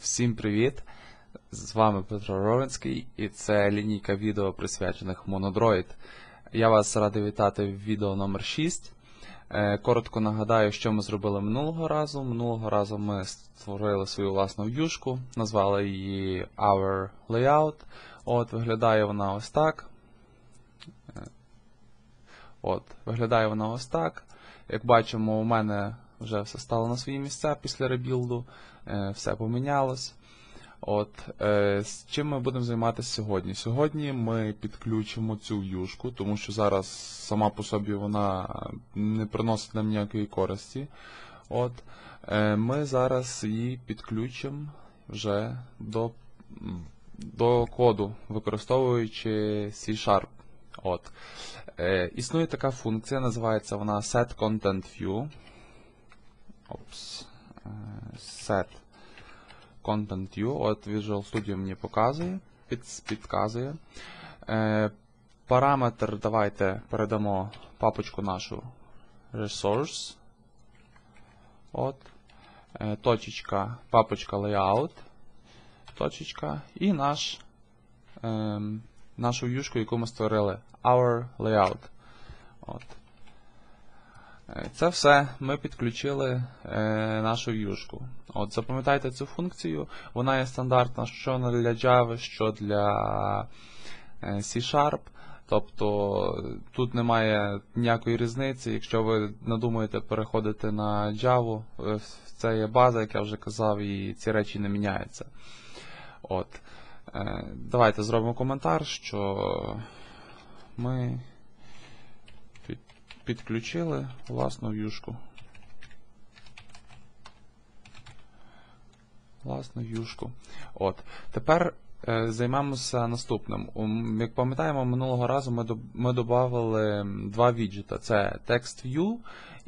Всім привіт! З вами Петро Ровенський і це лінійка відео присвячених Monodroid. Я вас радий вітати в відео номер 6. Е, Коротко нагадаю, що ми зробили минулого разу. Минулого разу ми створили свою власну в'юшку, назвали її Our Layout. От, Виглядає вона ось так. Е, От, Виглядає вона ось так. Як бачимо, у мене вже все стало на свої місця після ребілду, е, все помінялось. От, е, з чим ми будемо займатися сьогодні? Сьогодні ми підключимо цю в'юшку, тому що зараз сама по собі вона не приносить нам ніякої користі. От, е, ми зараз її підключимо вже до, до коду, використовуючи C-Sharp. От. Існує така функція, називається вона setContentView. Set Content View. От Visual Studio мені показує, під, підказує. Е, параметр давайте передамо папочку нашу Resource. От. Е, точечка, папочка Layout. Точечка. І наш, е, нашу в'юшку, яку ми створили. Our Layout. От. Це все ми підключили е, нашу в'юшку. От, Запам'ятайте цю функцію, вона є стандартна що для Java, що для е, C-Sharp. Тобто тут немає ніякої різниці. Якщо ви надумаєте переходити на Java, е, це є база, як я вже казав, і ці речі не міняються. От. Давайте зробимо коментар, що ми підключили власну в'юшку. Власну в'юшку. От. Тепер е, займемося наступним. Um, як пам'ятаємо, минулого разу ми, до, ми додали два віджита: це TextView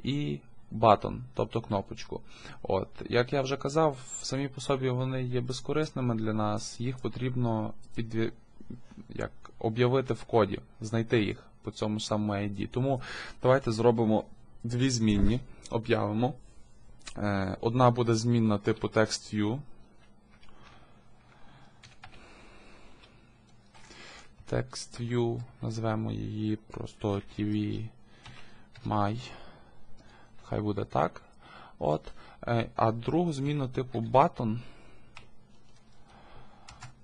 і button, тобто кнопочку. От. Як я вже казав, самі по собі вони є безкорисними для нас, їх потрібно під, як, об'явити в коді, знайти їх по цьому самому ID. Тому давайте зробимо дві змінні, об'явимо. Е, одна буде змінна типу TextView. TextView, назвемо її просто TV My. Хай буде так. От. Е, а другу зміну типу Button.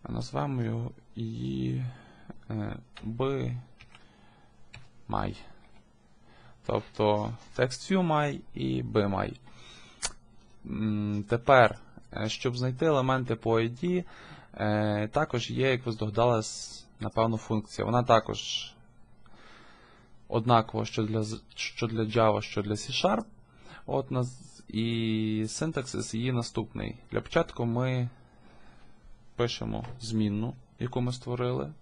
Назвемо її B my. Тобто TextView і BMy. Тепер, щоб знайти елементи по ID, також є, як ви здогадались, напевно, функція. Вона також однакова що для що для Java, що для C-Sharp. От, І синтаксис її наступний. Для початку ми пишемо змінну, яку ми створили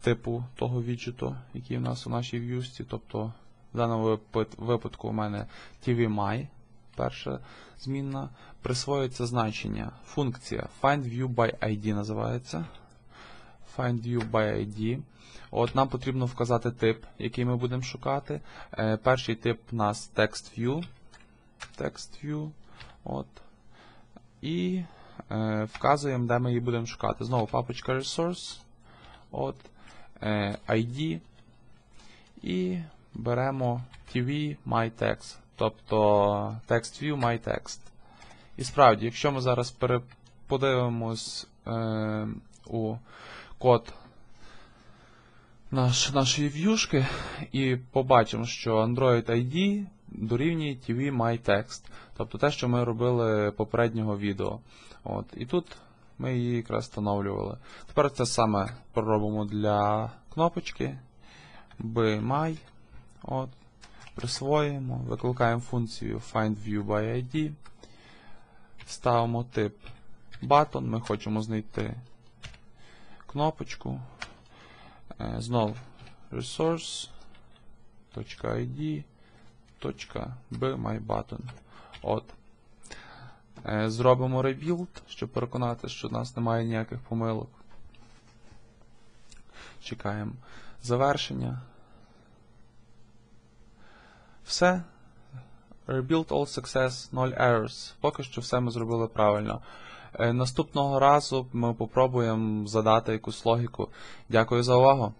типу того віджиту, який у нас у нашій в'юсті. Тобто в даному випадку у мене tvmy, перша змінна, присвоюється значення. Функція FindViewById називається. FindViewById. От Нам потрібно вказати тип, який ми будемо шукати. Е, Перший тип у нас TextView. TextView. От. І е, вказуємо, де ми її будемо шукати. Знову папочка Resource. От. ID і беремо TV MyText, тобто TextView MyText. І справді, якщо ми зараз подивимось е, у код наш, нашої в'юшки і побачимо, що Android ID дорівнює TV MyText, тобто те, що ми робили попереднього відео. І тут ми її якраз встановлювали. Тепер це саме проробимо для кнопочки BMy. От. Присвоїмо, викликаємо функцію FindViewById. Ставимо тип button, ми хочемо знайти кнопочку. Е, Знову resource.id.bmybutton. От. Е, зробимо rebuild, щоб переконати, що у нас немає ніяких помилок. Чекаємо завершення. Все. Rebuild all success, 0 errors. Поки що все ми зробили правильно. Е, Наступного разу ми попробуємо задати якусь логіку. Дякую за увагу.